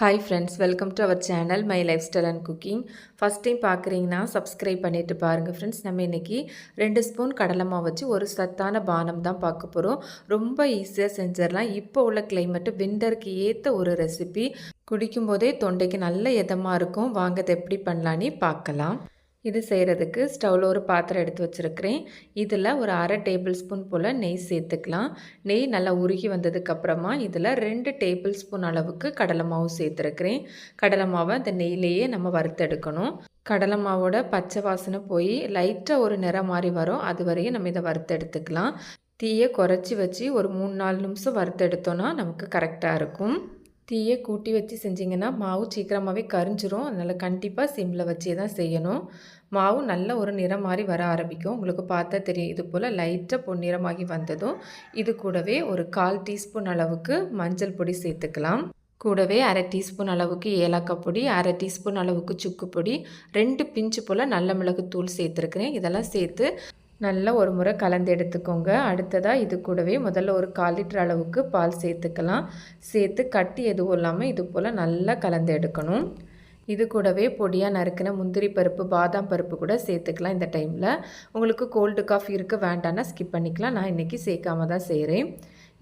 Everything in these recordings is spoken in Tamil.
Hi friends welcome to our channel my lifestyle and cooking first time பார்க்குறீங்கன்னா சப்ஸ்கிரைப் பண்ணிவிட்டு பாருங்கள் ஃப்ரெண்ட்ஸ் நம்ம இன்றைக்கி ரெண்டு ஸ்பூன் கடலை வச்சு ஒரு சத்தான பானம் தான் பார்க்க போகிறோம் ரொம்ப ஈஸியாக செஞ்சிடலாம். இப்போ உள்ள கிளைமேட்டு விண்டருக்கு ஏற்ற ஒரு ரெசிபி குடிக்கும்போதே தொண்டைக்கு நல்ல இதமாக இருக்கும். வாங்க எப்படி பண்ணலான்னு பார்க்கலாம். இது செய்கிறதுக்கு ஸ்டவ்வில் ஒரு பாத்திரம் எடுத்து வச்சுருக்கிறேன். இதில் ஒரு அரை டேபிள் ஸ்பூன் போல் நெய் சேர்த்துக்கலாம். நெய் நல்லா உருகி வந்ததுக்கப்புறமா இதில் ரெண்டு டேபிள் ஸ்பூன் அளவுக்கு கடலை மாவு சேர்த்துருக்கிறேன். கடலை மாவை அந்த நெய்லேயே நம்ம வறுத்தெடுக்கணும். கடலை மாவோட பச்சை வாசனை போய் லைட்டாக ஒரு நிறம் மாதிரி வரும். அது வரையும் நம்ம இதை வறுத்தெடுத்துக்கலாம். தீயை குறைச்சி வச்சு ஒரு மூணு நாலு நிமிஷம் வறுத்தெடுத்தோன்னா நமக்கு கரெக்டாக இருக்கும். தீயை கூட்டி வச்சு செஞ்சிங்கன்னா மாவு சீக்கிரமாகவே கரிஞ்சிரும். அதனால் கண்டிப்பாக சிம்மில் வச்சே தான் செய்யணும். மாவு நல்ல ஒரு நிறம் மாதிரி வர ஆரம்பிக்கும். உங்களுக்கு பார்த்தா தெரியும். இது போல் லைட்டாக பொன்னிறமாகி வந்ததும் இது கூடவே ஒரு கால் டீஸ்பூன் அளவுக்கு மஞ்சள் பொடி சேர்த்துக்கலாம். கூடவே அரை டீஸ்பூன் அளவுக்கு ஏலக்காய் பொடி அரை டீஸ்பூன் அளவுக்கு சுக்கு பொடி ரெண்டு பிஞ்சு போல் நல்ல மிளகு தூள் சேர்த்துருக்குறேன். இதெல்லாம் சேர்த்து நல்லா ஒரு முறை கலந்து எடுத்துக்கோங்க. அடுத்ததாக இது கூடவே முதல்ல ஒரு கால் லிட்டர் அளவுக்கு பால் சேர்த்துக்கலாம். சேர்த்து கட்டி எதுவும் இல்லாமல் இது போல் நல்லா கலந்து எடுக்கணும். இது கூடவே பொடியாக நறுக்கின முந்திரி பருப்பு பாதாம் பருப்பு கூட சேர்த்துக்கலாம் இந்த டைமில். உங்களுக்கு கோல்டு காஃபி இருக்க வேண்டான்னா ஸ்கிப் பண்ணிக்கலாம். நான் இன்றைக்கி சேர்க்காம தான் செய்கிறேன்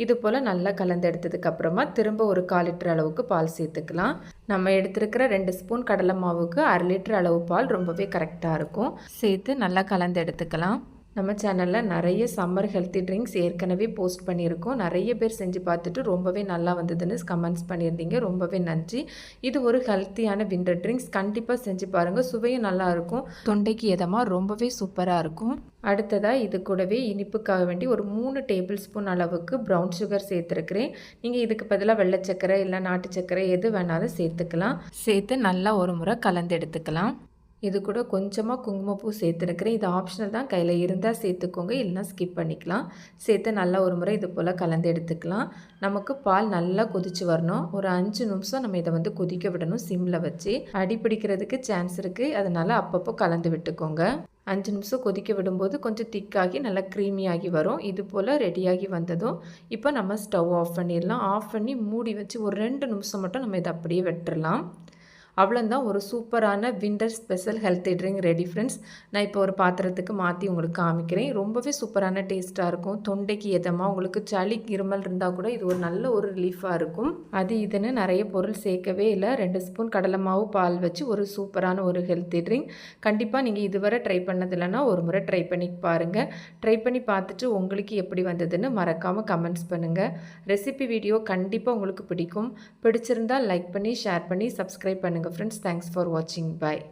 இது போல் நல்லா கலந்து எடுத்ததுக்கப்புறமா திரும்ப ஒரு கால் லிட்டர் அளவுக்கு பால் சேர்த்துக்கலாம். நம்ம எடுத்துருக்கிற ரெண்டு ஸ்பூன் கடலை மாவுக்கு அரை லிட்டர் அளவு பால் ரொம்பவே கரெக்டாக இருக்கும். சேர்த்து நல்லா கலந்து எடுத்துக்கலாம். நம்ம சேனலில் நிறைய சம்மர் ஹெல்த்தி ட்ரிங்க்ஸ் ஏற்கனவே போஸ்ட் பண்ணியிருக்கோம். நிறைய பேர் செஞ்சு பார்த்துட்டு ரொம்பவே நல்லா வந்ததுன்னு கமெண்ட்ஸ் பண்ணியிருந்தீங்க. ரொம்பவே நன்றி. இது ஒரு ஹெல்த்தியான விண்டர் ட்ரிங்க்ஸ் கண்டிப்பாக செஞ்சு பாருங்கள் சுவையும் நல்லாயிருக்கும் தொண்டைக்கு எதமாக ரொம்பவே சூப்பராக இருக்கும். அடுத்ததாக இது கூடவே இனிப்புக்காக வேண்டி ஒரு மூணு டேபிள் ஸ்பூன் அளவுக்கு ப்ரௌன் சுகர் சேர்த்துருக்குறேன். நீங்கள் இதுக்கு பதிலாக வெள்ளை சக்கரை இல்லை நாட்டு சக்கரை எது வேணாலும் சேர்த்துக்கலாம். சேர்த்து நல்லா ஒரு முறை கலந்து எடுத்துக்கலாம். இது கூட கொஞ்சமாக குங்குமப்பூ சேர்த்துருக்குறேன். இது ஆப்ஷனல் தான். கையில் இருந்தால் சேர்த்துக்கோங்க. இல்லைனா ஸ்கிப் பண்ணிக்கலாம். சேர்த்து நல்லா ஒரு முறை இது போல் கலந்து எடுத்துக்கலாம். நமக்கு பால் நல்லா கொதித்து வரணும். ஒரு அஞ்சு நிமிஷம் நம்ம இதை வந்து கொதிக்க விடணும் சிம்மில் வச்சு. அடி பிடிக்கிறதுக்கு சான்ஸ் இருக்குது அதனால் அப்பப்போ கலந்து விட்டுக்கோங்க. அஞ்சு நிமிஷம் கொதிக்க விடும்போது கொஞ்சம் திக்காகி நல்லா க்ரீமியாகி வரும். இது போல் ரெடியாகி வந்ததும் இப்போ நம்ம ஸ்டவ் ஆஃப் பண்ணிடலாம். ஆஃப் பண்ணி மூடி வச்சு ஒரு ரெண்டு நிமிஷம் மட்டும் நம்ம இதை அப்படியே வெட்டுறலாம். அவ்வளோந்தான் ஒரு சூப்பரான winter special healthy drink ready friends நான் இப்போ ஒரு பாத்திரத்துக்கு மாற்றி உங்களுக்கு காமிக்கிறேன். ரொம்பவே சூப்பரான டேஸ்ட்டாக இருக்கும். தொண்டைக்கு எதமாக உங்களுக்கு சளி இருமல் இருந்தால் கூட இது ஒரு நல்ல ஒரு ரிலீஃபாக இருக்கும். அது இதுன்னு நிறைய பொருள் சேர்க்கவே இல்லை. ரெண்டு ஸ்பூன் கடலை மாவு பால் வச்சு ஒரு சூப்பரான ஒரு ஹெல்த்தி ட்ரிங்க் கண்டிப்பாக நீங்கள் இதுவரை ட்ரை பண்ணதில்லைன்னா ஒரு முறை ட்ரை பண்ணி பாருங்கள் ட்ரை பண்ணி பார்த்துட்டு உங்களுக்கு எப்படி வந்ததுன்னு மறக்காமல் கமெண்ட்ஸ் பண்ணுங்கள் ரெசிபி வீடியோ கண்டிப்பாக உங்களுக்கு பிடிக்கும். பிடிச்சிருந்தால் லைக் பண்ணி ஷேர் பண்ணி சப்ஸ்கிரைப் பண்ணுங்கள் ஃப்ரெண்ட்ஸ் தேங்க்ஸ் ஃபார் வாட்சிங் பாய்